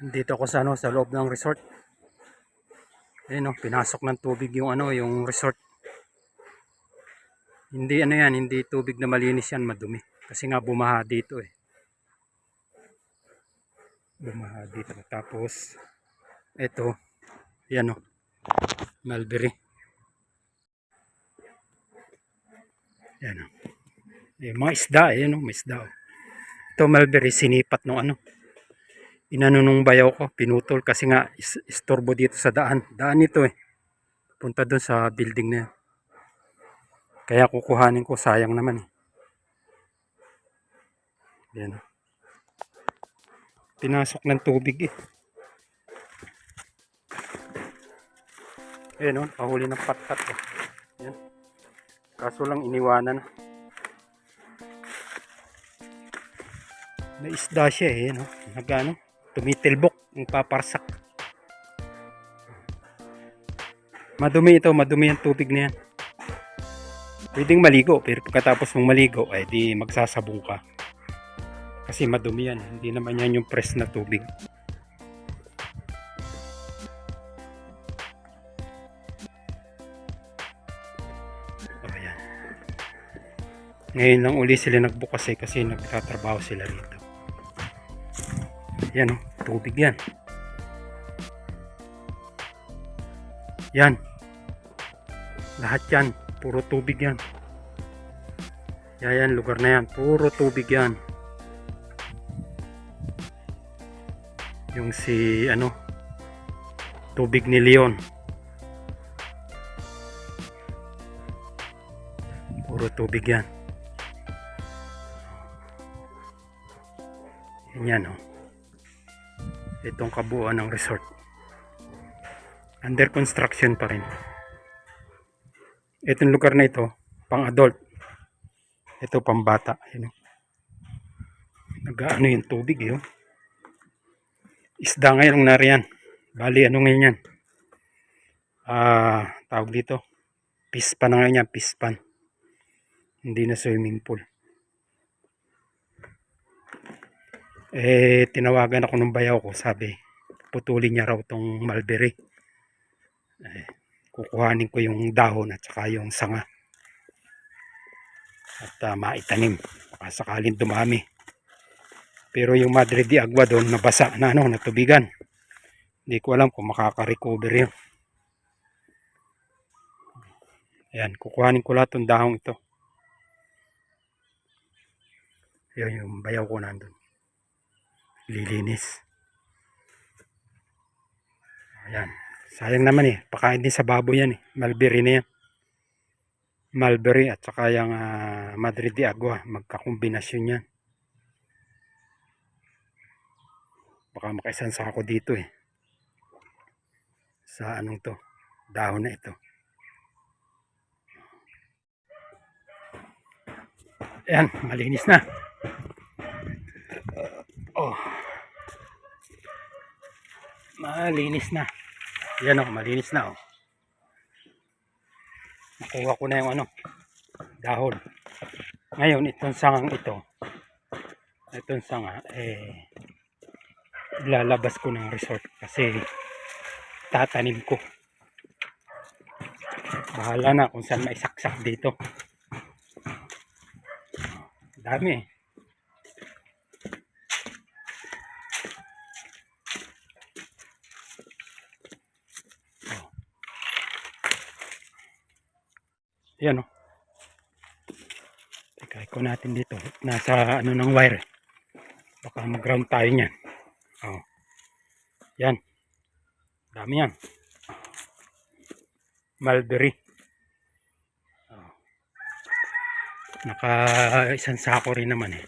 Dito ako sa ano, sa loob ng resort. Ayun oh, pinasok ng tubig yung ano, yung resort. Hindi ano yan, hindi tubig na malinis yan, madumi. Kasi nga bumaha dito eh. Bumaha dito. Tapos, ito, yan oh, mulberry. Yan oh. Eh, mga isda, yan oh, may isda oh. Ito mulberry, sinipat no ano. Inano nung ko, pinutol kasi nga is- istorbo dito sa daan. Daan ito eh. Punta doon sa building na yan. Kaya kukuhanin ko, sayang naman eh. Yan. oh. Pinasok ng tubig eh. Ayan o, pahuli ng patkat eh. Yan. Kaso lang iniwanan na. May isda siya eh, no? Nagano? Tumitilbok, ang paparsak. Madumi ito, madumi ang tubig na yan. Pwedeng maligo, pero pagkatapos mong maligo, ay di magsasabong ka. Kasi madumi yan, hindi naman yan yung press na tubig. O, ayan. Ngayon lang uli sila nagbukas eh kasi nagtatrabaho sila rito. Yan oh, tubig yan. Yan. Lahat yan, puro tubig yan. Yan, yan, lugar na yan, puro tubig yan. Yung si, ano, tubig ni Leon. Puro tubig yan. Yan yan, oh. Itong kabuuan ng resort. Under construction pa rin. Itong lugar na ito, pang adult. Ito pang bata. Yun, oh. Nag-ano yung tubig, yun. Isda ngayon ang nariyan. Bali, ano ngayon yan? Ah, tawag dito. Pispan na ngayon yan, pispan. Hindi na swimming pool. Eh, tinawagan ako ng bayaw ko, sabi, putulin niya raw tong mulberry. Eh, kukuhanin ko yung dahon at saka yung sanga. At ah, maitanim. Sakaling dumami. Pero yung Madre de Agua doon, nabasa na ano, natubigan. Hindi ko alam kung makaka-recover yun. Ayan, kukuhanin ko lahat ng dahong ito. Yun yung bayaw ko nandun. Lilinis. Ayan. Sayang naman eh. Pakain din sa baboy yan eh. Mulberry na yan. Mulberry at saka yung ah, Madrid de Agua. Magkakombinasyon yan. Baka makaisan sa ako dito eh. Sa anong to. Dahon na ito. Ayan. Malinis na. Oh. Malinis na. Yan oh, malinis na oh. Nakuha ko na yung ano, dahon. Ngayon, itong sangang ito, itong sanga, eh, ilalabas ko ng resort kasi tatanim ko. Bahala na kung saan maisaksak dito. Dami eh. Yan o. Teka, ikaw natin dito. Nasa ano ng wire. Baka mag-ground tayo niyan. Oh. Yan. Dami yan. Mulberry. Oh. Naka isang sako rin naman eh.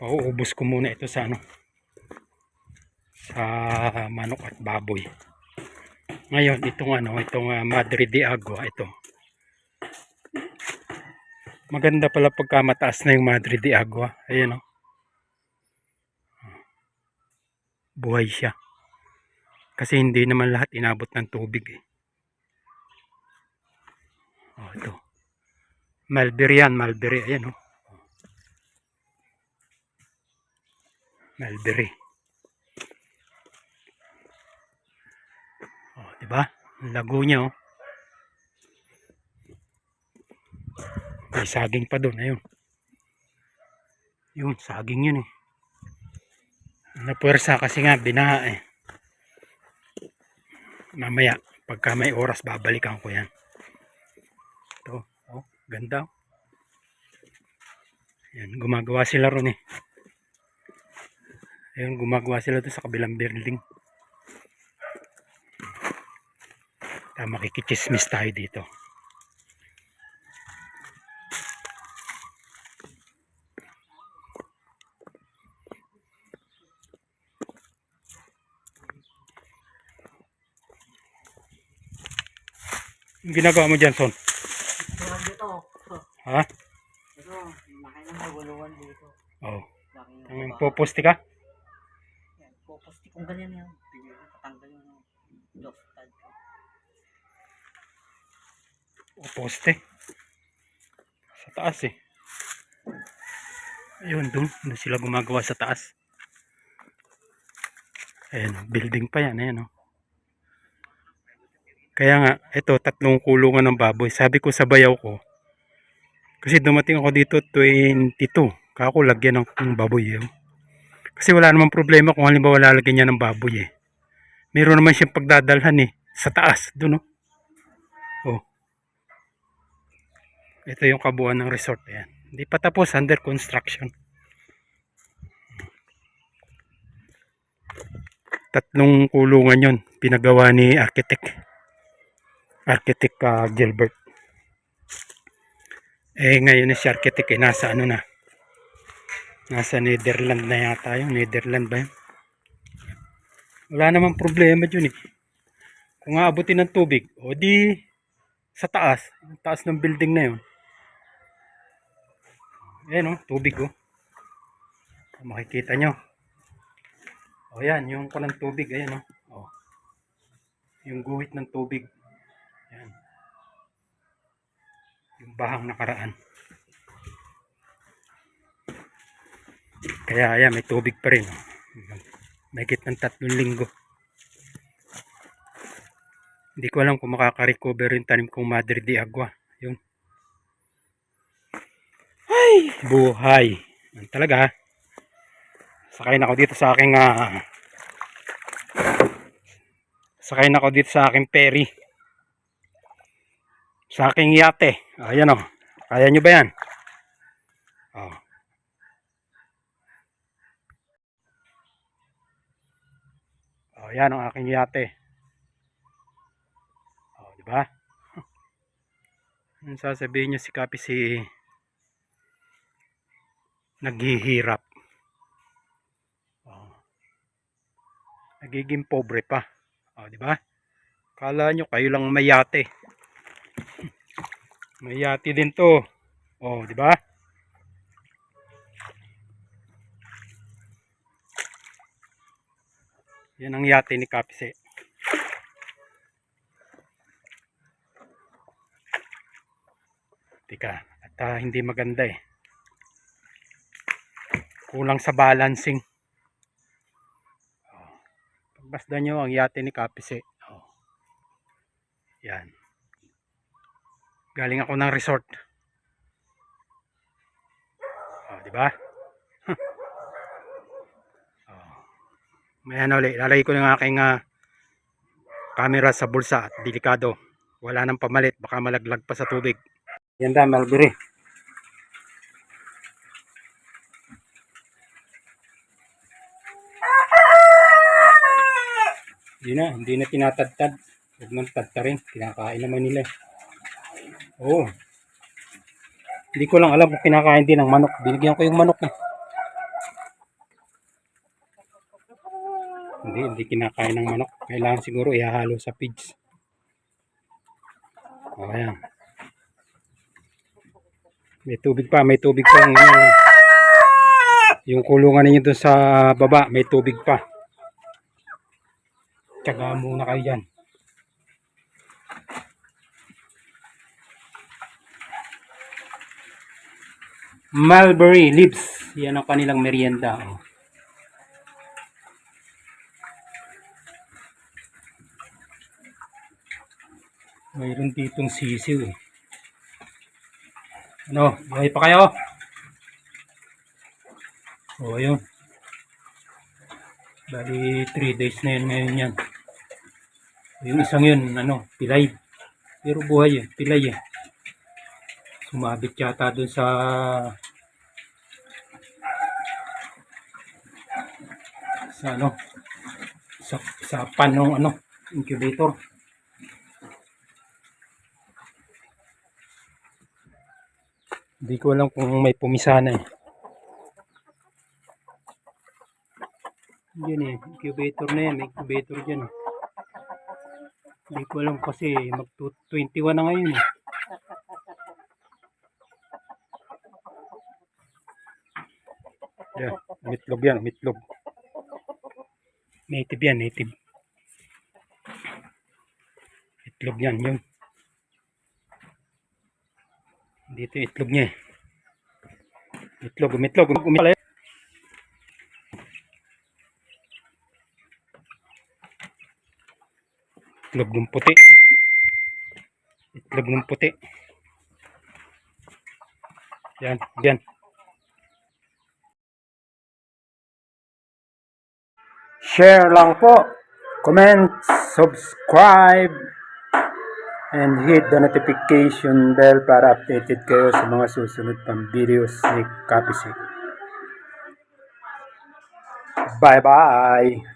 Pauubos ko muna ito sa ano. Sa manok at baboy. Ngayon, itong ano, itong ah, Madre de Agua, ito. Maganda pala pagka mataas na yung Madre de Agua. Ayan o. Buhay siya. Kasi hindi naman lahat inabot ng tubig eh. Oh, ito. Mulberry yan, mulberry. Ayan o. Mulberry. Di ba? Ang lago niya, oh. May saging pa doon, ayun. Yun, saging yun eh. Napuwersa kasi nga, binaha eh. Mamaya, pagka may oras, babalikan ko yan. Ito, oh, ganda. oh. Yan, gumagawa sila ron eh. Ayun, gumagawa sila doon sa kabilang building. Kaya makikichismis tayo dito. Yung ginagawa mo dyan, Son? Tulad dito. Ha? Ito, laki ng maguluan dito. Oo. Oh. Ang baba. poposte ka? Yan, Pupusti kung ganyan yan. Tingnan mo, patanggal yung Diyos pad ko. O poste. Sa taas eh. Ayun, doon. Doon sila gumagawa sa taas. Ayan, building pa yan. Ayan, oh. Kaya nga, ito, tatlong kulungan ng baboy. Sabi ko sa bayaw ko, kasi dumating ako dito 22. Kako lagyan ng, baboy. Eh. Kasi wala namang problema kung halimbawa lalagyan niya ng baboy eh. Meron naman siyang pagdadalhan eh. Sa taas, doon. Oh. Ito yung kabuuan ng resort. Ayan. Hindi pa tapos, under construction. Tatlong kulungan yon Pinagawa ni architect. Architect ah, Gilbert. Eh, ngayon si architect eh, nasa ano na. Nasa Netherland na yata yung Netherland ba yun? Wala namang problema dyan eh. Kung aabutin ng tubig, o di sa taas, taas ng building na yun. Ayan o, tubig o. Makikita nyo. O yan, yung ko ng tubig, ayan o. o. Yung guhit ng tubig. Ayan. Yung bahang nakaraan. Kaya ayan, may tubig pa rin. O. Mahigit ng tatlong linggo. Hindi ko alam kung makaka-recover yung tanim kong Madre de Agua. Yun. Ay, buhay. Yan talaga. Sakay na ako dito sa aking ah, Sakay na ako dito sa aking ferry. Sa aking yate. Ayan o. Kaya nyo ba yan? Oh. Oh, yan ang aking yate. Oh, di ba? Sasabihin niyo si Kapi si naghihirap. Oh. Nagiging pobre pa. Oh, di ba? Kala nyo kayo lang may yate. May yate din to. Oh, di ba? Yan ang yate ni Kapise. Tika, at ah, hindi maganda eh. Kulang sa balancing. Oh. Pagbasdan nyo ang yate ni Kapise. Oh. Yan. Galing ako ng resort. Oh, di ba? oh. May ano ulit, lalagay ko ng aking ah, camera sa bulsa at delikado. Wala nang pamalit, baka malaglag pa sa tubig. Yan da, Malbury. Hindi na, hindi na tinatadtad. Huwag man tadtarin, kinakain naman nila. eh. Oo. Hindi ko lang alam kung kinakain din ng manok. Binigyan ko yung manok eh. Hindi, hindi kinakain ng manok. Kailangan siguro ihahalo sa pigs. O, ayan. May tubig pa, may tubig pa. Yung, yung kulungan ninyo doon sa baba, may tubig pa. Tsaga muna kayo dyan. Mulberry leaves. Yan ang kanilang merienda. Oh. Mayroon ditong sisiw. Eh. Ano, buhay pa kayo? O, oh, ayun. Bali, 3 days na yun ngayon yan. Yung isang yun, ano, pilay. Pero buhay eh, pilay eh. Sumabit yata dun sa sa ano sa, sa pan ng ano incubator hindi ko alam kung may pumisana eh yun eh incubator na yan may incubator dyan eh. Hindi ko alam kasi mag 21 na ngayon eh Yan, mitlog yan, mitlog. Native yan, native. Itlog yan, yun. Dito yung itlog niya eh. Itlog, umitlog, umitlog. Itlog ng puti. Itlog ng puti. Yan, yan. share lang po, comment, subscribe, and hit the notification bell para updated kayo sa mga susunod pang videos ni Kapisik. Bye-bye!